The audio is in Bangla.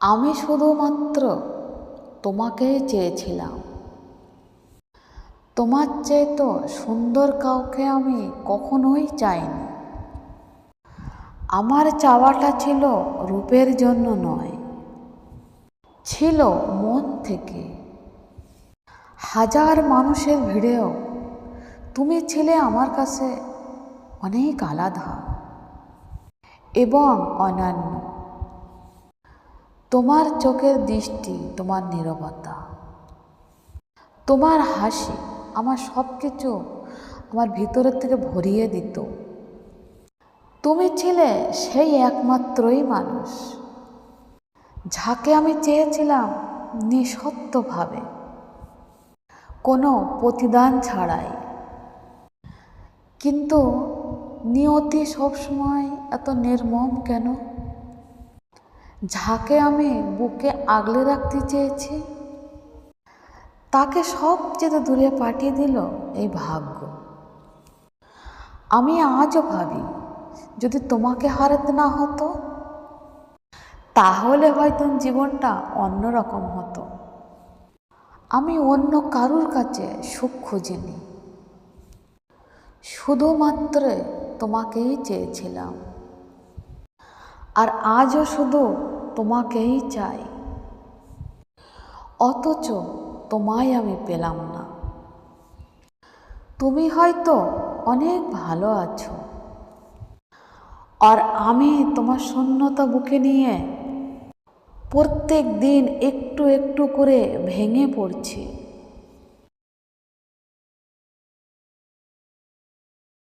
আমি শুধুমাত্র তোমাকেই চেয়েছিলাম। তোমার চেয়ে তো সুন্দর কাউকে আমি কখনোই চাইনি। আমার চাওয়াটা ছিল রূপের জন্য নয়, ছিল মন থেকে। হাজার মানুষের ভিড়েও তুমি ছিলে আমার কাছে অনেক আলাদা এবং অনন্য। তোমার চোখের দৃষ্টি, তোমার নীরবতা। তোমার হাসি আমার সব কিছু আমার ভিতরের থেকে ভরিয়ে দিত। তুমি ছিলে সেই একমাত্রই মানুষ। যাকে আমি চেয়েছিলাম নিঃসত্ত্বভাবে কোনো প্রতিদান ছাড়াই। কিন্তু নিয়তি সবসময় এত নির্মম কেন? যাকে আমি বুকে আগলে রাখতে চেয়েছি, তাকে সবচেয়ে দূরে পাঠিয়ে দিল এই ভাগ্য। আমি আজও ভাবি, যদি তোমাকে হারাতে না হতো, তাহলে হয়তো জীবনটা অন্যরকম হতো। আমি অন্য কারুর কাছে সুখ খুঁজিনি, শুধুমাত্র তোমাকেই চেয়েছিলাম। আর আজও শুধু তোমাকেই চাই। অথচ তোমায় আমি পেলাম না। তুমি হয়তো অনেক ভালো আছো। আর আমি তোমার শূন্যতা বুকে নিয়ে প্রত্যেক দিন একটু একটু করে ভেঙে পড়ছি।